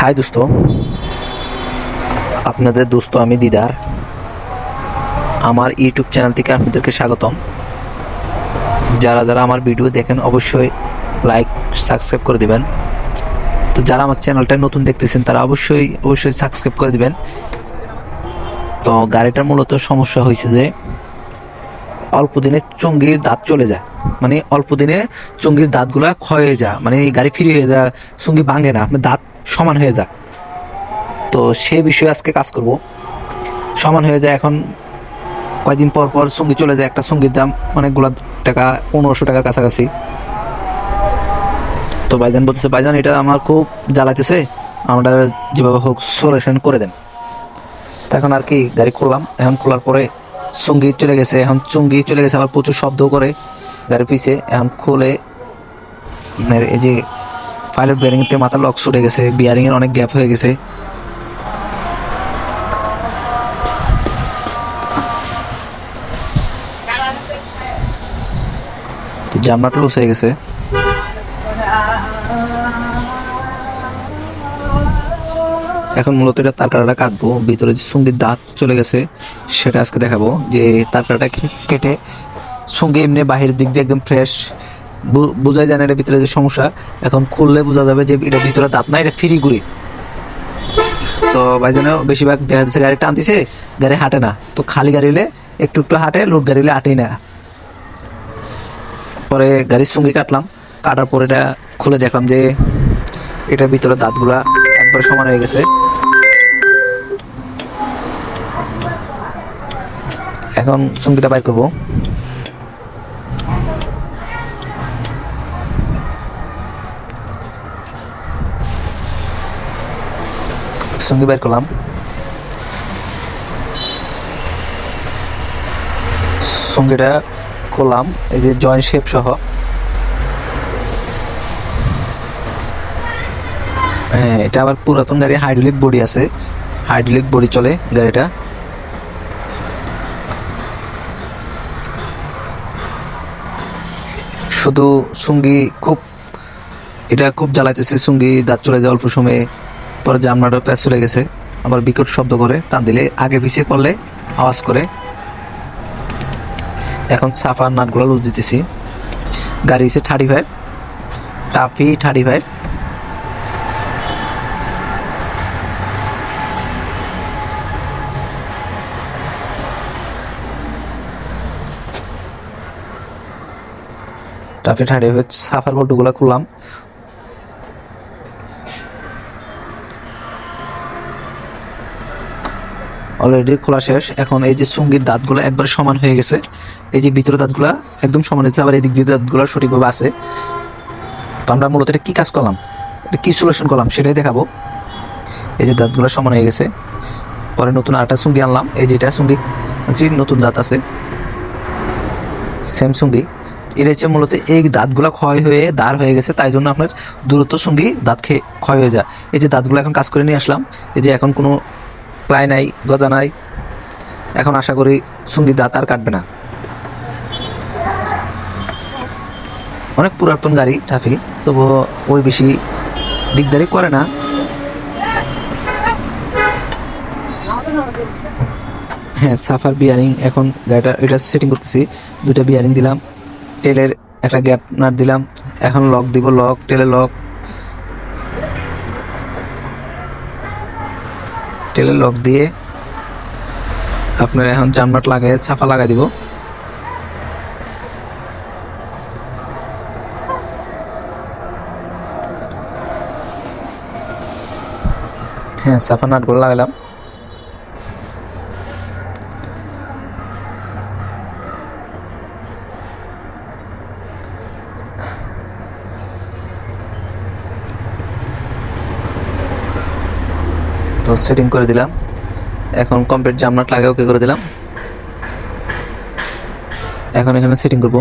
High দোস্ত। আপনাদের দোস্ত আমি দিদার। আমার ইউটিউব চ্যানেল থেকে আপনাদেরকে স্বাগতম। যারা যারা আমার ভিডিও দেখেন অবশ্যই লাইক, সাবস্ক্রাইব করে দিবেন। তো যারা আমার চ্যানেলটা নতুন দেখতেছেন, তারা অবশ্যই অবশ্যই সাবস্ক্রাইব করে দিবেন। তো গাড়িটার মূলত সমস্যা হয়েছে যে, অল্প দিনে চঙ্গির দাঁত চলে যায়। মানে অল্প দিনে চঙ্গির দাঁতগুলা ক্ষয় হয়ে যায়। মানে গাড়ি ফ্রি হয়ে যায় চঙ্গি ভাঙে না। আপনার দাঁত সমান হয়ে যায়। তো সে বিষয়ে আজকে কাজ করব। সমান হয়ে যায় এখন কয়দিন পর পর সঙ্গী চলে যায় একটা সঙ্গীর দাম অনেকগুলো টাকা, পনেরোশো টাকার কাছাকাছি। তো ভাইজান বলতেছে, ভাইজান, এটা আমার খুব জ্বালাইতেছে। আমরা যেভাবে হোক সলিউশন করে দেন। তো এখন আর কি গাড়ি খুললাম। এখন খোলার পরে সংগীত চলে গেছে। এখন চুঙ্গি চলে গেছে, আবার প্রচুর শব্দ করে গাড়ির পিছে। এখন খুলে আপনার এই যে পাইলট বিয়ারিং তে মাথা লক ছুটে গেছে বিয়ারিং এর অনেক গ্যাপ হয়ে গেছে। তো জামনাটা লুজ হয়ে গেছে। এখন মূলত এটা তারকাটা কাটবো, ভিতরে যে সঙ্গীর দাঁত চলে গেছে, সেটা আজকে দেখাবো, যে তারকাটা কেটে সঙ্গে এমনি বাহিরের দিক দিয়ে একদম ফ্রেশ বোঝাই যায় না এটার ভিতরে যে সমস্যা। এখন খুললে বোঝা যাবে যে এটার ভিতরে দাঁত না এটা ফ্রি গুড়ি। তো ভাইজানে, বেশিরভাগ দেখা যাচ্ছে গাড়ি টানতেছে, গাড়ি হাঁটে না। তো খালি গাড়ি হলে একটু একটু হাঁটে, লোড গাড়ি হলে হাঁটেই না। পরে গাড়ির সঙ্গে কাটলাম, কাটার পরে এটা খুলে দেখলাম যে এটার ভিতরে দাঁতগুলা একবার সমান হয়ে গেছে। এখন সঙ্গীটা বাইর করব। সঙ্গী বাইর করলাম। সঙ্গীটা করলাম, এই যে জয়েন্ট শেপ সহ। হ্যাঁ এটা আবার পুরাতন গাড়ি হাইড্রোলিক বডি আছে। হাইড্রোলিক বডি চলে গাড়িটা। শুধু সঙ্গী খুব, এটা খুব জ্বালাইতেছে, সঙ্গী দাঁত চলে যায় অল্প সময়ে। পরে জামনাটা প্যাচ চলে গেছে, আবার বিকট শব্দ করে টান দিলে, আগে পিছিয়ে করলে আওয়াজ করে। এখন সাফার নাটগুলো লুজ দিতেছি। গাড়ি হচ্ছে thirty five. TAFE thirty five. TAFE thirty five, suffer বল্টুগুলো খুললাম। অলরেডি খোলা শেষ। এখন এই যে সংগীত দাঁতগুলো একবার সমান হয়ে গেছে। এই যে ভিতরে দাঁতগুলা একদম সমান হয়েছে আবার এই দিক দিয়ে দাঁতগুলো সঠিকভাবে আছে। তো আমরা মূলত এটা কী কাজ করলাম? এটা কী সলিউশন করলাম সেটাই দেখাবো। এই যে দাঁতগুলো সমান হয়ে গেছে। পরে নতুন আরেকটা সঙ্গী আনলাম। এই যে এটা সঙ্গী আনছি, নতুন দাঁত আছে। সেম সঙ্গী। এটা হচ্ছে মূলত এই দাঁতগুলো ক্ষয় হয়ে দাঁড় হয়ে গেছে তাই জন্য আপনার দূরত্ব সঙ্গী দাঁত খেয়ে ক্ষয় হয়ে যায়। এই যে দাঁতগুলো এখন কাজ করে নিয়ে আসলাম। এই যে এখন কোনো প্লাই নাই, গজা নাই। এখন আশা করি সংগীত দাঁত আর কাটবে না। অনেক পুরাতন গাড়ি ট্রাফিক তবুও ওই বেশি দিকদারি করে না। হ্যাঁ সাফার বিয়ারিং এখন গাড়িটা এটা সেটিং করতেছি। দুইটা বিয়ারিং দিলাম। তেলের একটা গ্যাপ নাট দিলাম। এখন লক দিব লক তেলের লক তেলের লক দিয়ে আপনার এখন জামনাট লাগাই ছাপা লাগাই দিব। হ্যাঁ সাফা নাটগুলো লাগালাম। তো সেটিং করে দিলাম। এখন কমপ্লিট জামনাট লাগে ওকে করে দিলাম। এখন এখানে সেটিং করব।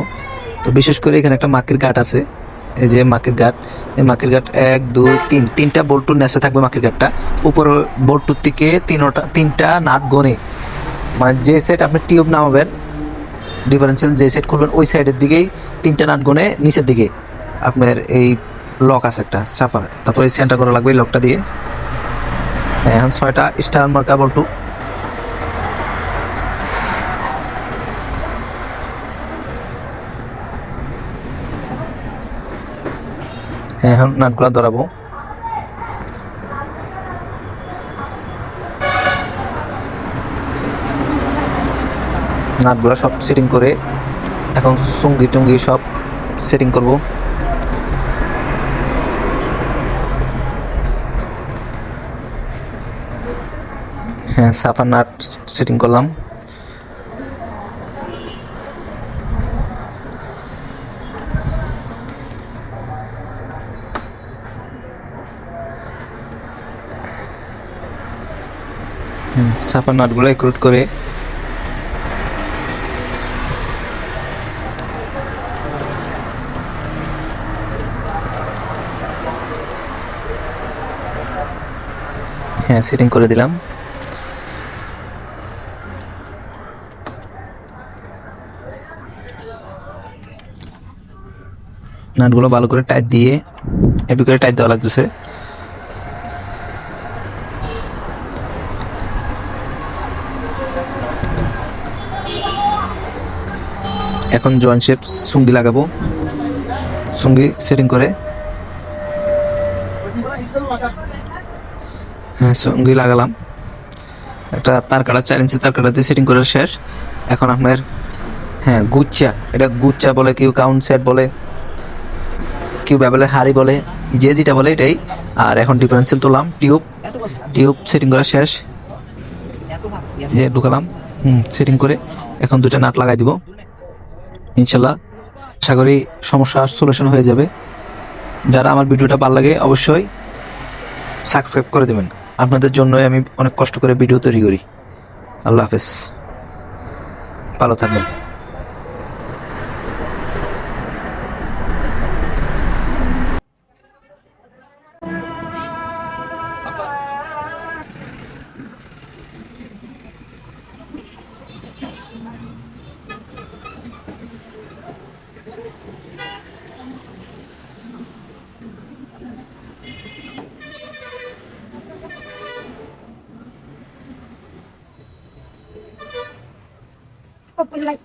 তো বিশেষ করে এখানে একটা মাকের গাট আছে। এই যে মাকির গাট এই মাকির গাট এক, দুই, তিন, তিনটা বল্টুর নেসে থাকবে মাকের গাটটা উপর বল্টুর থেকে তিনটা তিনটা নাট গনে। মানে যে সেট আপনি টিউব নামাবেন ডিফারেন্সিয়াল যে সেট করবেন ওই সাইডের দিকেই তিনটা নাট গনে নিচের দিকে। আপনার এই লক আছে একটা, সাফার। তারপরে সেন্টার করা লাগবে এই লকটা দিয়ে। এখন ছয়টা স্টার মার্কা বল্টু হ্যাঁ, এখন নাটগুলা ধরাবো। নাটগুলা সব সেটিং করে এখন সঙ্গী টঙ্গি সব সেটিং করব। হ্যাঁ সাফার নাট সেটিং করলাম। হ্যাঁ, সাফার নাটগুলো একরুট করে। হ্যাঁ সেটিং করে দিলাম। নাটগুলো ভালো করে টাইট দিয়ে হেভি করে টাইট দেওয়া লাগতেছে। এখন জয়েন্ট শেপ সুঙ্গি লাগাবো। সুঙ্গি সেটিং করে। হ্যাঁ সুঙ্গি লাগালাম। একটা তার কাটা চার ইঞ্চি তার কাটা দিয়ে সেটিং করে শেষ। এখন আপনার হ্যাঁ গুচ্চা এটা গুচ্চা বলে কেউ কাউন্ট সেট বলে। কেউ ব্যবলে হাড়ি বলে, যে যেটা বলে এটাই। আর এখন ডিফারেন্সিয়াল তুললাম টিউব টিউব সেটিং করা শেষ। যে ঢুকালাম, হুম সেটিং করে এখন দুটা নাট লাগাই দিব। ইনশাল্লাহ, আশা করি সমস্যা সলিউশন হয়ে যাবে। যারা আমার ভিডিওটা ভালো লাগে, অবশ্যই সাবস্ক্রাইব করে দেবেন। আপনাদের জন্যই আমি অনেক কষ্ট করে ভিডিও তৈরি করি। আল্লাহ হাফেজ। ভালো থাকবেন। பிள்ளை